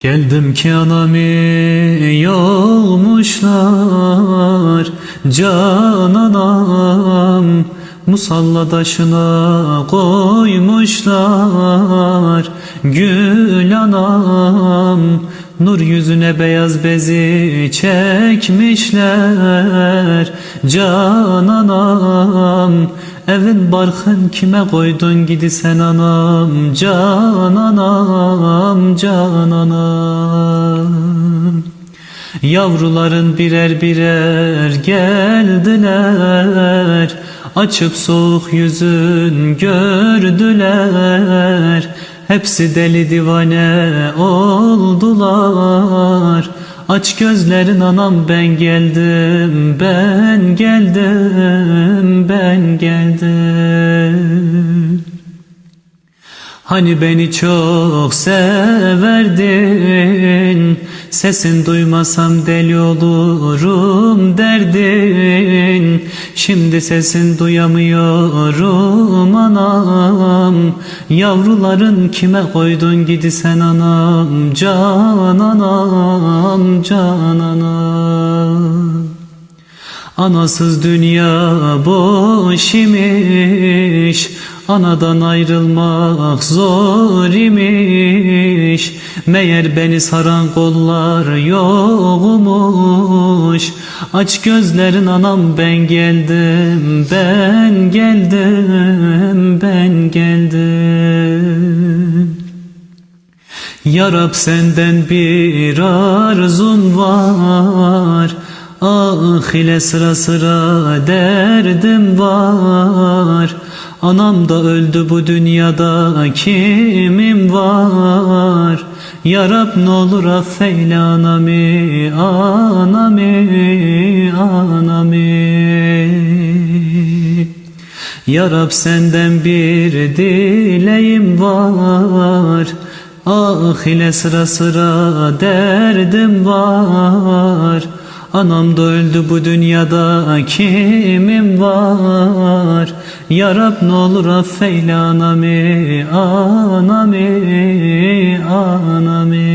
Geldim ki anamı yolmuşlar Can anam Musalla taşına koymuşlar. Gül anam Nur yüzüne beyaz bezi çekmişler. Can anam Evin barkın kime koydun gidi sen anam? Can anam Can anam. Yavruların birer birer geldiler. Açık soğuk yüzün gördüler. Hepsi deli divane oldular. Aç gözlerin anam ben geldim ben geldim ben geldim Hani beni çok severdin Sesin duymasam deli olurum derdin. Şimdi sesin duyamıyorum anam Yavruların kime koydun gidi sen anam Can anam, can anam. Anasız dünya boş imiş Anadan ayrılmak zor imiş. Meğer beni saran kollar yokmuş. Aç gözlerin anam ben geldim Ben geldim ben geldim. Ya Rab senden bir arzum var. Ah ile sıra sıra derdim var Anam da öldü bu dünyada kimim var? Ya Rab ne olur affeyle anami anami anami ya Rab senden bir dileğim var. Ah ile sıra sıra derdim var Anam da öldü bu dünyada kimim var? Ya Rab ne olur affeyle anami Anami Anami